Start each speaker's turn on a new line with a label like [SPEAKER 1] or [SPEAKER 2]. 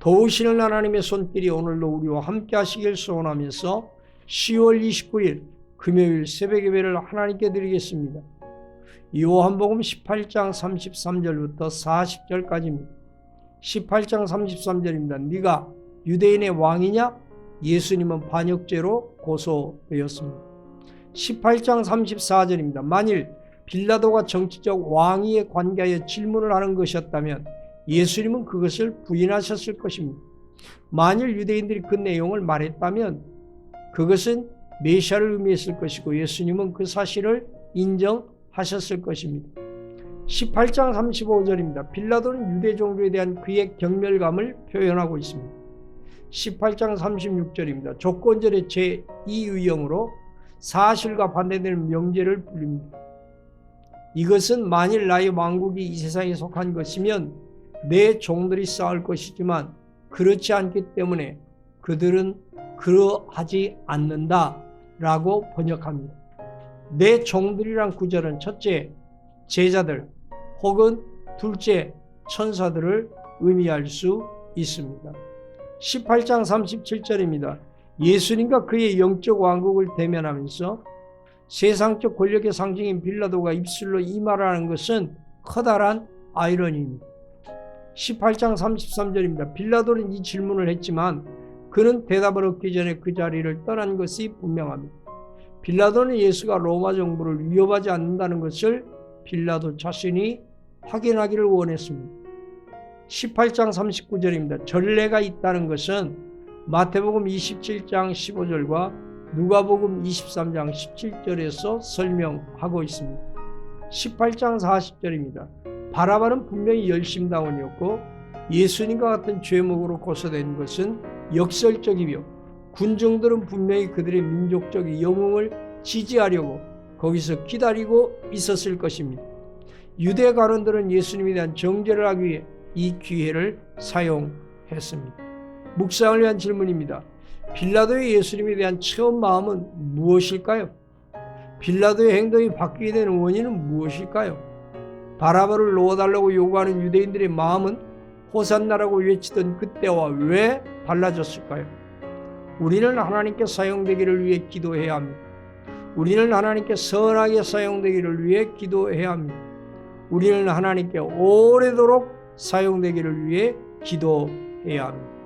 [SPEAKER 1] 도우시는 하나님의 손길이 오늘도 우리와 함께 하시길 소원하면서 10월 29일 금요일 새벽 예배를 하나님께 드리겠습니다. 요한복음 18장 33절부터 40절까지입니다. 18장 33절입니다. 네가 유대인의 왕이냐? 예수님은 반역죄로 고소되었습니다. 18장 34절입니다. 만일 빌라도가 정치적 왕위에 관계하여 질문을 하는 것이었다면 예수님은 그것을 부인하셨을 것입니다. 만일 유대인들이 그 내용을 말했다면 그것은 메시아를 의미했을 것이고 예수님은 그 사실을 인정하셨을 것입니다. 18장 35절입니다. 빌라도는 유대 종교에 대한 그의 경멸감을 표현하고 있습니다. 18장 36절입니다. 조건절의 제2의형으로 사실과 반대되는 명제를 불립니다. 이것은 만일 나의 왕국이 이 세상에 속한 것이면 내 종들이 싸울 것이지만 그렇지 않기 때문에 그들은 그러하지 않는다 라고 번역합니다. 내 종들이란 구절은 첫째, 제자들 혹은 둘째, 천사들을 의미할 수 있습니다. 18장 37절입니다. 예수님과 그의 영적 왕국을 대면하면서 세상적 권력의 상징인 빌라도가 입술로 이 말을 하는 것은 커다란 아이러니입니다. 18장 33절입니다. 빌라도는 이 질문을 했지만 그는 대답을 얻기 전에 그 자리를 떠난 것이 분명합니다. 빌라도는 예수가 로마 정부를 위협하지 않는다는 것을 빌라도 자신이 확인하기를 원했습니다. 18장 39절입니다. 전례가 있다는 것은 마태복음 27장 15절과 누가복음 23장 17절에서 설명하고 있습니다. 18장 40절입니다. 바라바는 분명히 열심당원이었고 예수님과 같은 죄목으로 고소된 것은 역설적이며 군중들은 분명히 그들의 민족적 영웅을 지지하려고 거기서 기다리고 있었을 것입니다. 유대 가론들은 예수님에 대한 정죄를 하기 위해 이 기회를 사용했습니다. 묵상을 위한 질문입니다. 빌라도의 예수님에 대한 처음 마음은 무엇일까요? 빌라도의 행동이 바뀌게 되는 원인은 무엇일까요? 바라바를 놓아달라고 요구하는 유대인들의 마음은 호산나라고 외치던 그때와 왜 달라졌을까요? 우리는 하나님께 사용되기를 위해 기도해야 합니다. 우리는 하나님께 선하게 사용되기를 위해 기도해야 합니다. 우리는 하나님께 오래도록 사용되기를 위해 기도해야 합니다.